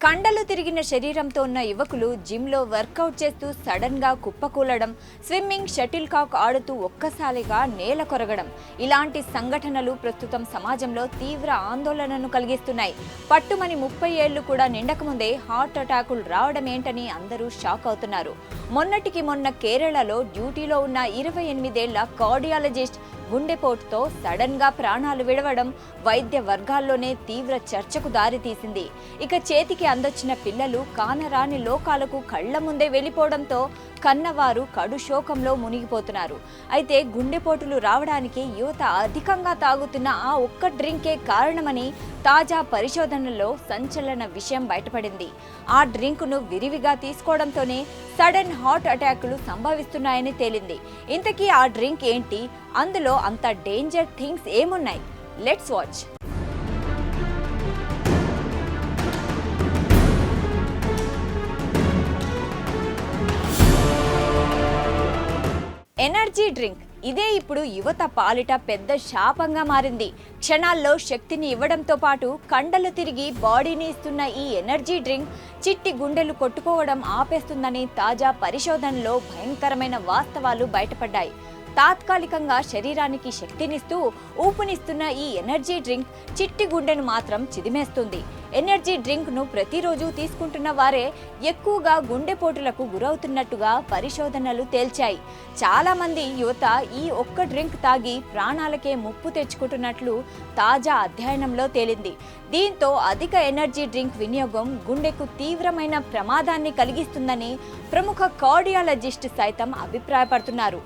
కండలు తిరిగిన శరీరంతో ఉన్న యువకులు జిమ్లో వర్కౌట్ చేస్తూ సడన్గా కుప్పకూలడం స్విమ్మింగ్ షటిల్ కాక్ ఆడుతూ ఒక్కసారిగా నేల కొరగడం ఇలాంటి సంఘటనలు ప్రస్తుతం సమాజంలో తీవ్ర ఆందోళనను కలిగిస్తున్నాయి. పట్టుమని ముప్పై ఏళ్ళు కూడా నిండకముందే హార్ట్ అటాకులు రావడం ఏంటని అందరూ షాక్ అవుతున్నారు. మొన్నటికి మొన్న కేరళలో డ్యూటీలో ఉన్న ఇరవై ఎనిమిదేళ్ళ కార్డియాలజిస్ట్ గుండెపోటుతో సడన్గా ప్రాణాలు విడవడం వైద్య వర్గాల్లోనే తీవ్ర చర్చకు దారితీసింది ఇక చేతికి అందొచ్చిన పిల్లలు కానరాని లోకాలకు కళ్ళ ముందే వెళ్ళిపోవడంతో కన్నవారు కడు శోకంలో మునిగిపోతున్నారు. అయితే గుండెపోటులు రావడానికి యువత అధికంగా తాగుతున్న ఆ ఒక్క డ్రింకే కారణమని తాజా పరిశోధనలో సంచలన విషయం బయటపడింది. ఆ డ్రింకును విరివిగా తీసుకోవడంతోనే సడన్ హార్ట్ అటాకులు సంభవిస్తున్నాయని తేలింది. ఇంతకీ ఆ డ్రింక్ ఏంటి? అందులో అంత డేంజర్ థింగ్స్ ఏమున్నాయి? Let's watch. Energy drink. ఇదే ఇప్పుడు యువత పాలిట పెద్ద శాపంగా మారింది. క్షణాల్లో శక్తిని ఇవ్వడంతో పాటు కండలు తిరిగి బాడీని ఇస్తున్న ఈ ఎనర్జీ డ్రింక్ చిట్టి గుండెలు కొట్టుకోవడం ఆపేస్తుందని తాజా పరిశోధనలో భయంకరమైన వాస్తవాలు బయటపడ్డాయి. తాత్కాలికంగా శరీరానికి శక్తినిస్తూ ఊపునిస్తున్న ఈ ఎనర్జీ డ్రింక్ చిట్టి గుండెను మాత్రం చిదిమేస్తుంది. ఎనర్జీ డ్రింక్ను ప్రతిరోజు తీసుకుంటున్న వారే ఎక్కువగా గుండెపోటులకు గురవుతున్నట్టుగా పరిశోధనలు తేల్చాయి. చాలా మంది యువత ఈ ఒక్క డ్రింక్ తాగి ప్రాణాలకే ముప్పు తెచ్చుకుంటున్నట్లు తాజా అధ్యయనంలో తేలింది. దీంతో అధిక ఎనర్జీ డ్రింక్ వినియోగం గుండెకు తీవ్రమైన ప్రమాదాన్ని కలిగిస్తుందని ప్రముఖ కార్డియాలజిస్ట్ సైతం అభిప్రాయపడుతున్నారు.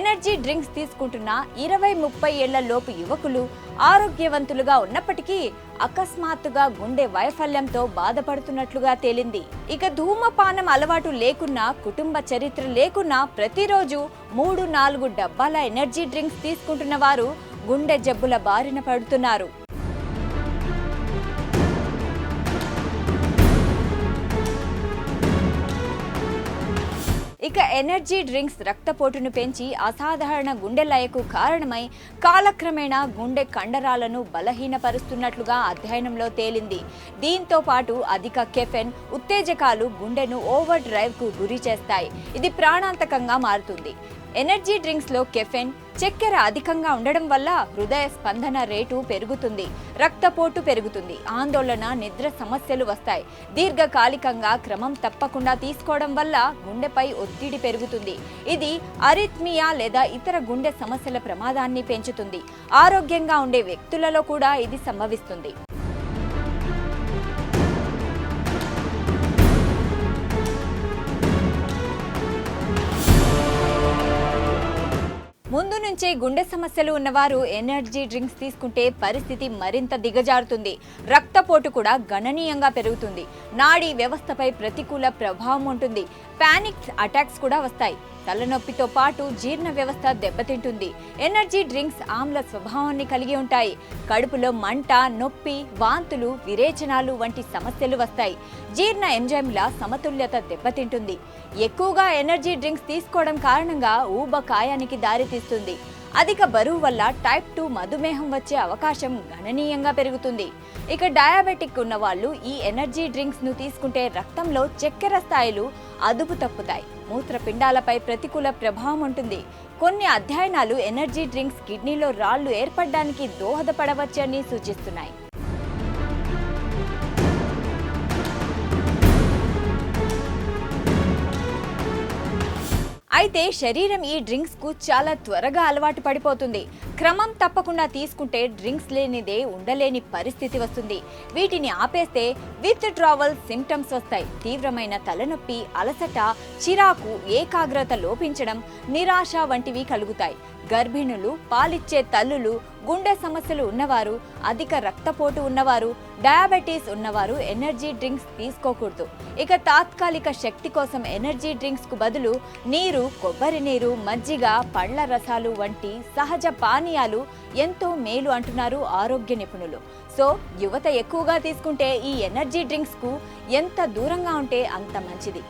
ఎనర్జీ డ్రింక్స్ తీసుకుంటున్న ఇరవై ముప్పై ఏళ్ళ లోపు యువకులు ఆరోగ్యవంతులుగా ఉన్నప్పటికీ అకస్మాత్తుగా గుండె వైఫల్యంతో బాధపడుతున్నట్లుగా తేలింది. ఇక ధూమపానం అలవాటు లేకున్నా కుటుంబ చరిత్ర లేకున్నా ప్రతిరోజు మూడు నాలుగు డబ్బాల ఎనర్జీ డ్రింక్స్ తీసుకుంటున్న వారు గుండె జబ్బుల బారిన పడుతున్నారు. ఇక ఎనర్జీ డ్రింక్స్ రక్తపోటును పెంచి అసాధారణ గుండె లయకు కారణమై కాలక్రమేణా గుండె కండరాలను బలహీనపరుస్తున్నట్లుగా అధ్యయనంలో తేలింది. దీంతో పాటు అధిక కెఫెన్ ఉత్తేజకాలు గుండెను ఓవర్ డ్రైవ్కు గురి చేస్తాయి. ఇది ప్రాణాంతకంగా మారుతుంది. ఎనర్జీ డ్రింక్స్లో కెఫెన్ చక్కెర అధికంగా ఉండడం వల్ల హృదయ స్పందన రేటు పెరుగుతుంది రక్తపోటు పెరుగుతుంది ఆందోళన నిద్ర సమస్యలు వస్తాయి. దీర్ఘకాలికంగా క్రమం తప్పకుండా తీసుకోవడం వల్ల గుండెపై ఒత్తిడి పెరుగుతుంది. ఇది అరిథ్మియా లేదా ఇతర గుండె సమస్యల ప్రమాదాన్ని పెంచుతుంది. ఆరోగ్యంగా ఉండే వ్యక్తులలో కూడా ఇది సంభవిస్తుంది. నుంచే గుండె సమస్యలు ఉన్నవారు ఎనర్జీ డ్రింక్స్ తీసుకుంటే పరిస్థితి మరింత దిగజారుతుంది. రక్తపోటు కూడా గణనీయంగా పెరుగుతుంది. నాడీ వ్యవస్థపై ప్రతికూల ప్రభావం ఉంటుంది. పానిక్ అటాక్స్ కూడా వస్తాయి. తలనొప్పితో పాటు జీర్ణ వ్యవస్థ దెబ్బతింటుంది. ఎనర్జీ డ్రింక్స్ ఆమ్ల స్వభావాన్ని కలిగి ఉంటాయి. కడుపులో మంట నొప్పి వాంతులు విరేచనాలు వంటి సమస్యలు వస్తాయి. జీర్ణ ఎంజైమ్ల సమతుల్యత దెబ్బతింటుంది. ఎక్కువగా ఎనర్జీ డ్రింక్స్ తీసుకోవడం కారణంగా ఊబకాయానికి దారితీస్తుంది అధిక బరువు వల్ల టైప్ టూ మధుమేహం వచ్చే అవకాశం గణనీయంగా పెరుగుతుంది. ఇక డయాబెటిక్ ఉన్న వాళ్ళు ఈ ఎనర్జీ డ్రింక్స్ను తీసుకుంటే రక్తంలో చక్కెర స్థాయిలు అదుపు తప్పుతాయి. మూత్రపిండాలపై ప్రతికూల ప్రభావం ఉంటుంది. కొన్ని అధ్యయనాలు ఎనర్జీ డ్రింక్స్ కిడ్నీలో రాళ్ళు ఏర్పడడానికి దోహదపడవచ్చని సూచిస్తున్నాయి. అయితే శరీరం ఈ డ్రింక్స్కు చాలా త్వరగా అలవాటు పడిపోతుంది. క్రమం తప్పకుండా తీసుకుంటే డ్రింక్స్ లేనిదే ఉండలేని పరిస్థితి వస్తుంది. వీటిని ఆపేస్తే విత్ డ్రావల్ సిమ్టమ్స్ వస్తాయి. తీవ్రమైన తలనొప్పి అలసట చిరాకు ఏకాగ్రత లోపించడం నిరాశ వంటివి కలుగుతాయి. గర్భిణులు పాలిచ్చే తల్లులు గుండె సమస్యలు ఉన్నవారు అధిక రక్తపోటు ఉన్నవారు డయాబెటీస్ ఉన్నవారు ఎనర్జీ డ్రింక్స్ తీసుకోకూడదు. ఇక తాత్కాలిక శక్తి కోసం ఎనర్జీ డ్రింక్స్కు బదులు నీరు కొబ్బరి నీరు మజ్జిగ పళ్ళ రసాలు వంటి సహజ పానీయాలు ఎంతో మేలు అంటున్నారు ఆరోగ్య నిపుణులు. సో యువత ఎక్కువగా తీసుకుంటే ఈ ఎనర్జీ డ్రింక్స్కు ఎంత దూరంగా ఉంటే అంత మంచిది.